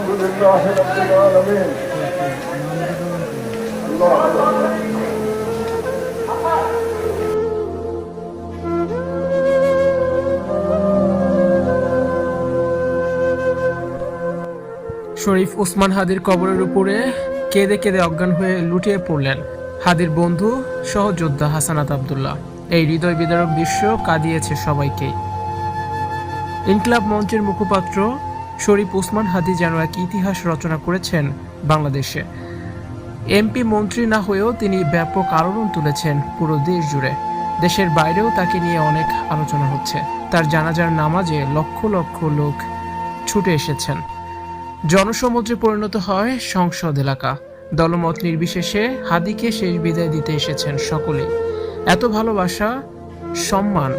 الحمد لله رب العالمين الله أكبر শরীফ ওসমান হাদির কবরের উপরে কেঁদে কেঁদে অজ্ঞান হয়ে লুটিয়ে পড়লেন হাদির বন্ধু সহযোদ্ধা হাসানাত আবদুল্লাহ এই হৃদয় বিদারক দৃশ্য কাঁদিয়েছে সবাইকেই ইনকলাব মঞ্চের মুখপাত্র শরীফ ওসমান হাদি যেন এক ইতিহাস রচনা করেছেন বাংলাদেশে। এমপি মন্ত্রী না হয়েও তিনি ব্যাপক আলোড়ন তুলেছেন পুরো দেশ জুড়ে। দেশের বাইরেও তাকে নিয়ে অনেক আলোচনা হচ্ছে। তার জানাজার নামাজে লক্ষ লক্ষ লোক ছুটে এসেছেন। জনসমুদ্রে পরিণত হয় সংসদ এলাকা। দলমত নির্বিশেষে হাদিকে শেষ বিদায় দিতে এসেছেন সকলেই। এত ভালোবাসা, সম্মান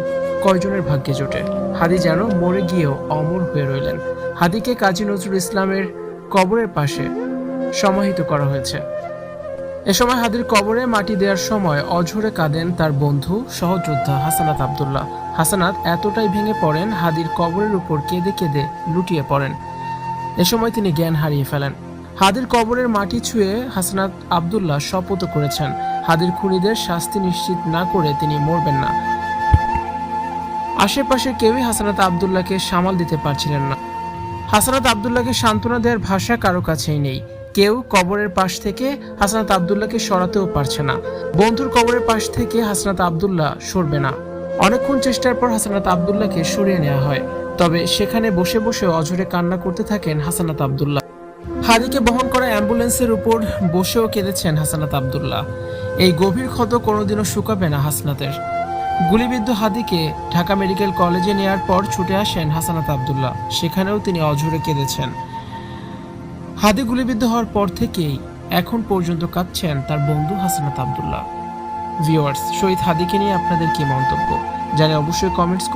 কয়জনের ভাগ্যে জোটে? হাদি যেন মরে গিয়েও অমর হয়ে রইলেন। হাদিকে কাজী নজরুল ইসলামের কবরের পাশে সমাহিত করা হয়েছে। এ সময় হাদির কবরে মাটি দেওয়ার সময় অঝরে কাঁদেন তার বন্ধু, সহযোদ্ধা হাসানাত আবদুল্লাহ। হাসানাত এতটাই ভেঙে পড়েন, হাদির কবরের উপর কেঁদে কেঁদে লুটিয়ে পড়েন। এ সময় তিনি জ্ঞান হারিয়ে ফেলেন। হাদির কবরের মাটি ছুঁয়ে হাসনাত আবদুল্লাহ শপথ করেছেন। হাদির খুনিদের শাস্তি নিশ্চিত না করে তিনি মরবেন না। আশেপাশে কেউই হাসানাত আবদুল্লাহকে সামাল দিতে পারছিলেন না। হাসানাত আবদুল্লাহকে সান্ত্বনা দেওয়ার ভাষা কারও কাছেই নেই। কেউ কবরের পাশ থেকে হাসনাত আবদুল্লাহকে সরাতেও পারছে না। বন্ধুর কবরের পাশ থেকে হাসনাত আবদুল্লাহ সরবে না। অনেকক্ষণ চেষ্টার পর হাসানাত আবদুল্লাহকে সরিয়ে নেওয়া হয়। তবে সেখানে বসে বসে অঝরে কান্না করতে থাকেন হাসানাত আবদুল্লাহ। হাদিকে বহন করা অ্যাম্বুলেন্সের উপর বসেও কেঁদেছেন হাসানাত আবদুল্লাহ। এই গভীর ক্ষত কোনোদিনও শুকাবে না হাসনাতের। গুলিবিদ্ধ হাদিকে ঢাকা মেডিকেল কলেজে নেয়ার পর ছুটে আসেন হাসানাত আবদুল্লাহ। সেখানেও তিনি অঝরে কেঁদেছেন। হাদি গুলিবিদ্ধ হওয়ার পর থেকেই এখন পর্যন্ত কাঁদছেন তার বন্ধু হাসানাত আবদুল্লাহ। ভিওয়ার্স শহীদ হাদিকে নিয়ে আপনাদের কি মন্তব্য? জানে অবশ্যই কমেন্টস